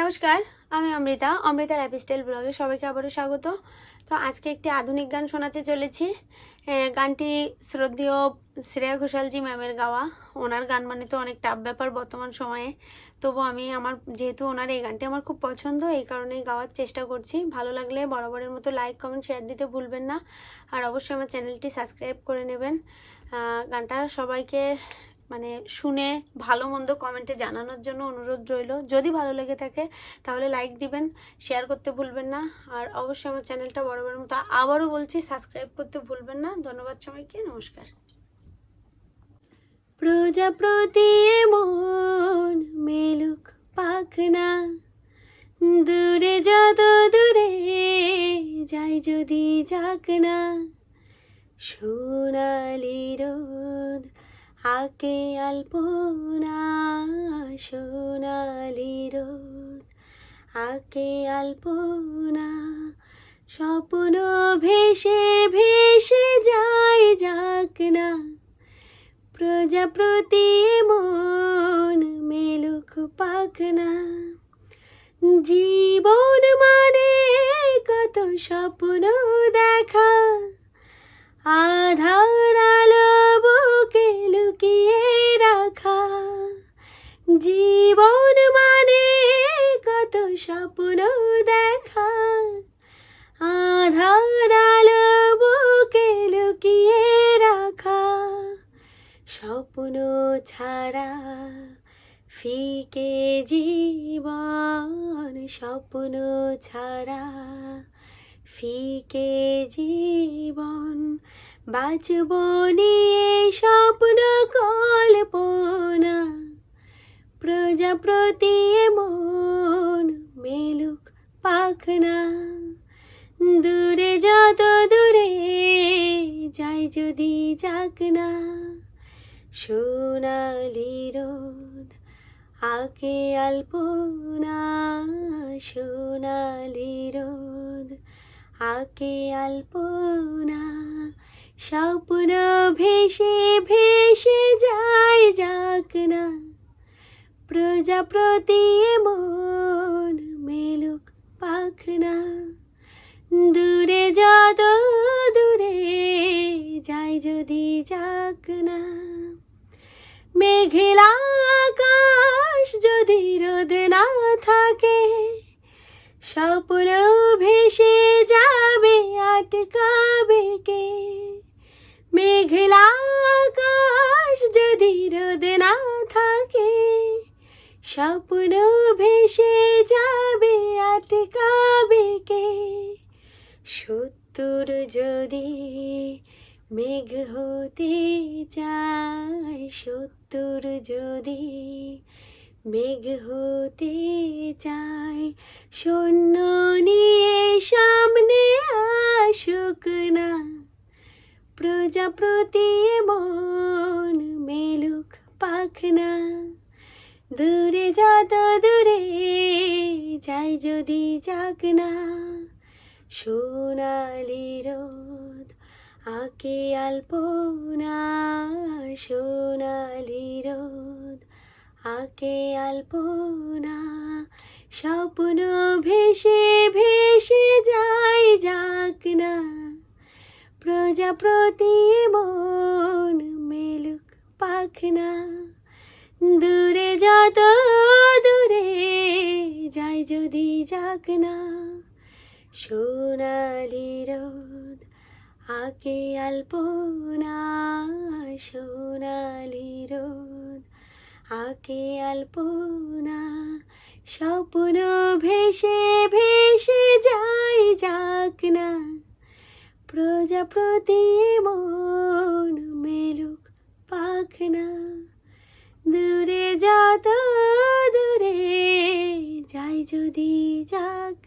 নমস্কার, আমি অমৃতা অমৃতা লাইফস্টাইল ব্লগে সবাইকে আবারও স্বাগত। তো আজকে একটি আধুনিক গান শোনাতে চলেছি। গানটি শ্রদ্ধেয় শ্রেয়া ঘোষালজি ম্যামের গাওয়া। ওনার গান মানে তো অনেক টাফ ব্যাপার বর্তমান সময়ে। তবু আমি আমার, যেহেতু ওনার এই গানটি আমার খুব পছন্দ, এই কারণে গাওয়ার চেষ্টা করছি। ভালো লাগলে বরাবরের মতো লাইক কমেন্ট শেয়ার দিতে ভুলবেন না। আর অবশ্যই আমার চ্যানেলটি সাবস্ক্রাইব করে নেবেন। গানটা সবাইকে মানে শুনে ভালো মন্দ কমেন্টে জানানোর জন্য অনুরোধ রইল। যদি ভালো লেগে থাকে, তাহলে লাইক দিবেন শেয়ার করতে ভুলবেন না। আর অবশ্যই আমার চ্যানেলটা বড় বড় মতো আবারও বলছি সাবস্ক্রাইব করতে ভুলবেন না। ধন্যবাদ সবাইকে, নমস্কার। প্রজাপ্রতি মন মেলুক পাখনা, দূরে যত দূরে যাই যদি যাক না সোনালি রোদ আকে আলপনা, সোনালি রোদ। আকে আলপনা, স্বপ্ন ভেসে ভেসে যায় যাক না। প্রজাপ্রতি মন মেলুক পাখনা জীবন মানে কত স্বপ্ন দেখা। আধার জীবন মানে কত স্বপ্ন দেখা। আধার আলো বুকে লুকিয়ে রাখা। স্বপ্ন ছাড়া ফিকে জীবন। স্বপ্ন ছাড়া ফিকে জীবন। বাঁচব নিয়ে স্বপ্ন কল্পনা। প্রজাপ্রতি মন মেলুক পাখনা। দূরে যত দূরে যাই যদি যাক না সোনালি রোদ আকে আলপনা। সোনালি রোদ আকে আলপনা। স্বপ্ন ভেসে ভেসে যায় যাক না প্রজাপ্রতি মন মেলুক পাখনা। দূরে যত দূরে যাই যদি যাক না। মেঘলা আকাশ যদি রোদ না থাকে, স্বপ্ন ভেসে যাবে আটকাবে স্বপ্ন ভেসে যাবে, আটকাবে কে? সত্তর যদি মেঘ হতে চায় সত্তর যদি মেঘ হতে চায়, শূন্য নিয়ে সামনে আসুক না। প্রজাপ্রতি মন মেলুক পাখনা। দূরে যত দূরে যাই যদি যাক না, সোনালি রোদ, আকে আলপনা, সোনালি রোদ, আকে আলপনা, স্বপ্ন ভেসে ভেসে যাই যাক না প্রজাপ্রতি মন মেলুক পাখনা। দূরে যত দূরে যাই যদি যাক না, সোনালি রোদ আকে আলপনা, সোনালি রোদ আকে আলপনা, স্বপ্ন ভেসে ভেসে যাই যাক না প্রজাপ্রতি মন মেলুক পাখনা। দূরে যত দূরে যাই যদি যাক